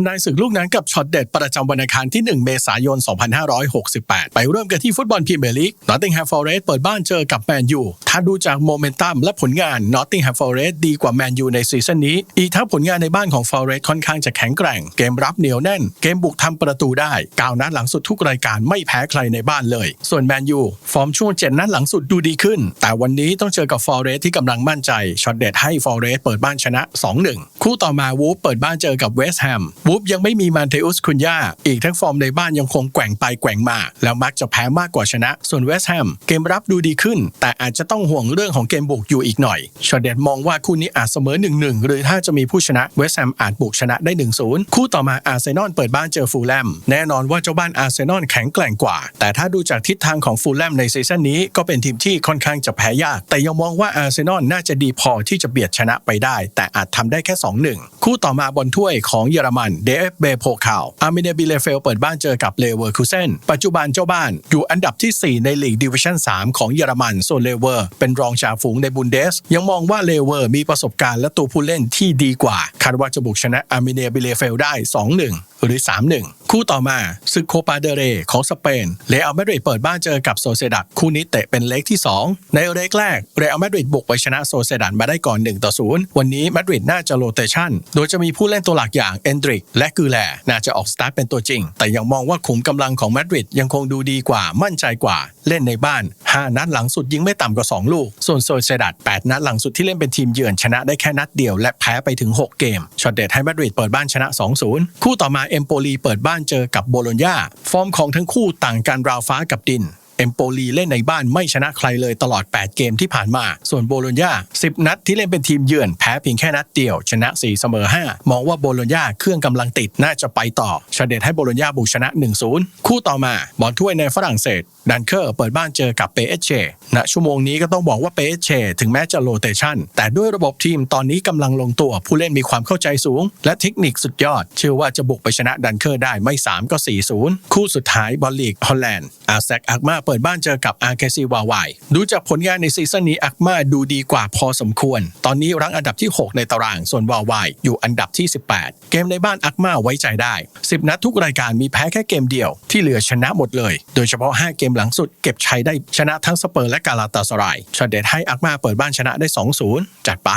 ำนายศึกลูกนั้นกับช็อตเด็ดประจำวันอังคารที่ 1 เมษายน 2568 ไปเริ่มกันที่ฟุตบอลพรีเมียร์ลีกนอตติงแฮมฟอร์เรสต์เปิดบ้านเจอกับแมนยูถ้าดูจากโมเมนตัมและผลงานนอตติงแฮมฟอร์เรสต์ดีกว่าแมนยูในซีซั่นนี้ อีกทั้งผลงานในบ้านของฟอร์เรสต์ค่อนข้างจะแข็งแกร่ง เกมรับเหนียวแน่น เกมบุกทำประตูได้ก้าวนัดหลังสุดทุกรายการไม่แพ้ใครในบ้านเลย ส่วนแมนยูฟอร์มช่วงเจ็ดนัดหลังสุดดูดีขึ้น แต่วันนี้ต้องเจอกับฟอร์เรสต์ที่กำลังมั่นใจช็อตเด็ดให้ฟอร์เรสต์เปิดบ้านชนะ 2-1 คู่ต่อมาวูฟเปิดบ้านเจอกับเวสต์แฮมวูฟยังไม่มีมานเทอุสคุนยาอีกทั้งฟอร์มในบ้านยังคงแกว่งไปแกว่งมา แล้วมักจะแพ้มากกว่าชนะ ส่วนเวสต์แฮมเกมรับดูดีขึ้น แต่อาจจะต้องห่วงเรื่องของเกมบุกอยู่อีกหน่อยชอเด็ดมองว่าคู่นี้อาจเสมอ 1-1 หรือถ้าจะมีผู้ชนะเวสต์แฮมอาจบุกชนะได้ 1-0 คู่ต่อมาอาร์เซนอลเปิดบ้านเจอฟูลแลมแน่นอนว่าเจ้าบ้านอาร์เซนอลแข็งแกร่งกว่า แต่ถ้าดูจากทิศทางของฟูลแลมในซีซั่นนี้ก็เป็นทีมที่ค่อนข้างจะแพ้ยาก แต่ยังมองว่าอาร์เซนอลน่าจะดีพอที่จะเบียดชนะไปได้ แต่อาจทำได้แค่ 2-1 คู่ต่อมาบนถ้วยของเยอรมันเดฟเบโพคาวอาร์เมเนบิเลเฟลเปิดบ้านเจอกับเลเวอร์คูเซนปัจจุบันเจ้าบ้านอยู่อันดับที่ 4 ในลีกดิวิชั่น 3 ของเยอรมันส่วนเลเวอร์เป็นรองจ่าฝูงในบุนเดส ยังมองว่าเลเวอร์มีประสบการณ์และตัวผู้เล่นที่ดีกว่า คาดว่าจะบุกชนะอาร์เมเนบิเลเฟลได้ 2-1 หรือ 3-1คู่ต่อมาซึกโคปาเดเรของสเปนเรอัลมาดริดเปิดบ้านเจอกับโซเซดัดคู่นี้เตะเป็นเล็กที่ 2 ในเล็กแรกเรอัลมาดริดบุกไปชนะโซเซดัดมาได้ก่อน1ต่อ0วันนี้มาดริดน่าจะโรเตชันโดยจะมีผู้เล่นตัวหลักอย่างเอนดริกและกูแลน่าจะออกสตาร์ทเป็นตัวจริง แต่ยังมองว่าขุมกำลังของมาดริดยังคงดูดีกว่ามั่นใจกว่าเล่นในบ้าน 5 นัดหลังสุดยิงไม่ต่ำกว่า 2 ลูก ส่วนโซเซดัด8นัดหลังสุดที่เล่นเป็นทีมเยือนชนะได้แค่นัดเดียวและแพ้ไปถึง 6 เกมช็อตเด็ดให้มาดริดเปิดบ้านชนะ 2-0 คู่ต่อมาเอมโปลีเปิดบ้านเจอกับโบโลญญาฟอร์มของทั้งคู่ต่างกันราวฟ้ากับดิน เอมโปลีเล่นในบ้านไม่ชนะใครเลยตลอด 8 เกมที่ผ่านมา ส่วนโบโลญญา10 นัดที่เล่นเป็นทีมเยือนแพ้เพียงแค่นัดเดียว ชนะ 4 เสมอ 5 มองว่าโบโลญญาเครื่องกำลังติดน่าจะไปต่อชเดตให้โบโลญญาบุกชนะ 1-0 คู่ต่อมาบอลถ้วยในฝรั่งเศสดันเคอร์เปิดบ้านเจอกับเปเอเชณชั่วโมงนี้ก็ต้องบอกว่าเปเอเชถึงแม้จะโรเตชันแต่ด้วยระบบทีมตอนนี้กำลังลงตัวผู้เล่นมีความเข้าใจสูง และเทคนิคสุดยอด เชื่อว่าจะบุกไปชนะดันเคอร์ได้ไม่ 3 ก็ 4-0 คู่สุดท้ายบอลลีกฮอลแลนด์อาแซกอักมาเปิดบ้านเจอกับอาร์เคซีวาวายดูจากผลงานในซีซั่นนี้อักมาดูดีกว่าพอสมควร ตอนนี้รั้งอันดับที่ 6 ในตาราง ส่วนวาวายอยู่อันดับที่ 18 เกมในบ้านอักมาไว้ใจได้ 10 นัดทุกรายการมีแพ้แค่เกมเดียว ที่เหลือชนะหมดเลย โดยเฉพาะ 5 เกมหลังสุดเก็บชัยได้ชนะทั้งสเปอร์และกาลาตาสรายชาเดตให้อักมาเปิดบ้านชนะได้ 2-0 จัดไป